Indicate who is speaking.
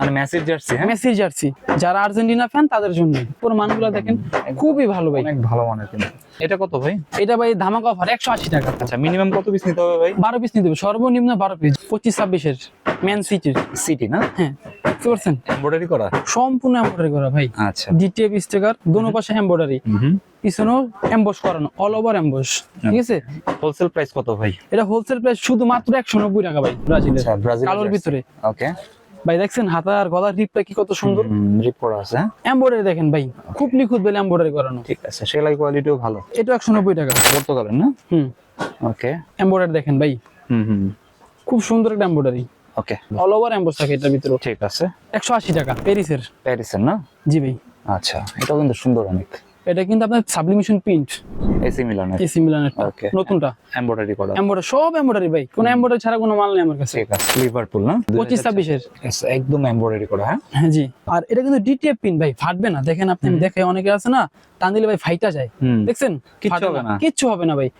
Speaker 1: মানে message jersey হ্যাঁ?
Speaker 2: Messi jersey. যারা আর্জেন্টিনা ফ্যান তাদের জন্য। পুরো মানগুলো দেখেন খুবই ভালো ভাই।
Speaker 1: অনেক ভালো মানের কিন্তু। এটা কত ভাই?
Speaker 2: এটা ভাই ধামাকা অফার একশো আশি টাকা।
Speaker 1: আচ্ছা মিনিমাম কত পিস নিতে হবে ভাই?
Speaker 2: বারো পিস নিতে হবে সর্বনিম্ন বারো পিস পঁচিশ ছাব্বিশের ম্যান সিটির
Speaker 1: সিটি না?
Speaker 2: হ্যাঁ পারছেন?
Speaker 1: এমব্রয়ডারি করা?
Speaker 2: সম্পূর্ণ এম্বয়ডারি করা ভাই।
Speaker 1: আচ্ছা।
Speaker 2: ডিটিএফ স্টিকার দোনো পাশে এম্বয়ডারি
Speaker 1: হুম
Speaker 2: পিছনেও এম্বস করানো অল ওভার এম্বস ঠিক আছে?
Speaker 1: হোলসেল প্রাইস কত ভাই?
Speaker 2: এটা হোলসেল প্রাইস শুধুমাত্র একশো নব্বই টাকা ভাই ব্রাজিলের।
Speaker 1: আচ্ছা ব্রাজিল
Speaker 2: কালোর ভিতরে।
Speaker 1: ওকে
Speaker 2: ভাই দেখছেন হাতা আর গলার রিপটা কি কত সুন্দর?
Speaker 1: রিপ করা আছে হ্যাঁ?
Speaker 2: এম্বয়ডারি দেখেন ভাই খুব নিখুঁত বেলে এম্বয়ডারি করানো।
Speaker 1: ঠিক আছে সেলাই কোয়ালিটিও ভালো।
Speaker 2: এটা একশো নব্বই টাকা।
Speaker 1: পর্তুগালের না?
Speaker 2: হুম।
Speaker 1: ওকে।
Speaker 2: এম্বয়ডারি দেখেন ভাই
Speaker 1: হুম হুম।
Speaker 2: খুব সুন্দর একটা embroidery
Speaker 1: okay.
Speaker 2: All over emboss থাকে এটার ভিতরে।
Speaker 1: ঠিক আছে।
Speaker 2: একশো আশি টাকা প্যারিসের।
Speaker 1: প্যারিসের না?
Speaker 2: জি ভাই।
Speaker 1: আচ্ছা এটাও কিন্তু সুন্দর অনেক।
Speaker 2: এটা কিন্তু আপনার সাবলিমিশন প্রিন্ট
Speaker 1: এসি মিলানের
Speaker 2: এসি মিলানের
Speaker 1: ওকে
Speaker 2: নতুনটা।
Speaker 1: এমব্রয়ডারি করা
Speaker 2: এমব্রয়ডারি সব এমব্রয়ডারি ভাই। কোন এমব্রয়ডারি ছাড়া কোনো মাল নেই আমার কাছে।
Speaker 1: ঠিক আছে। লিভারপুল না?
Speaker 2: 25 26
Speaker 1: এর একদম এমব্রয়ডারি করা হ্যাঁ?
Speaker 2: হ্যাঁ জি। আর এটা কিন্তু ডিটিএফ প্রিন্ট ভাই ফাটবে না। দেখেন আপনি দেখে অনেকে আছে না টান দিলে ভাই ফাইটা যায়। দেখছেন?
Speaker 1: কিচ্ছু
Speaker 2: ফাটে
Speaker 1: হবে না।
Speaker 2: কিচ্ছু হবে না ভাই।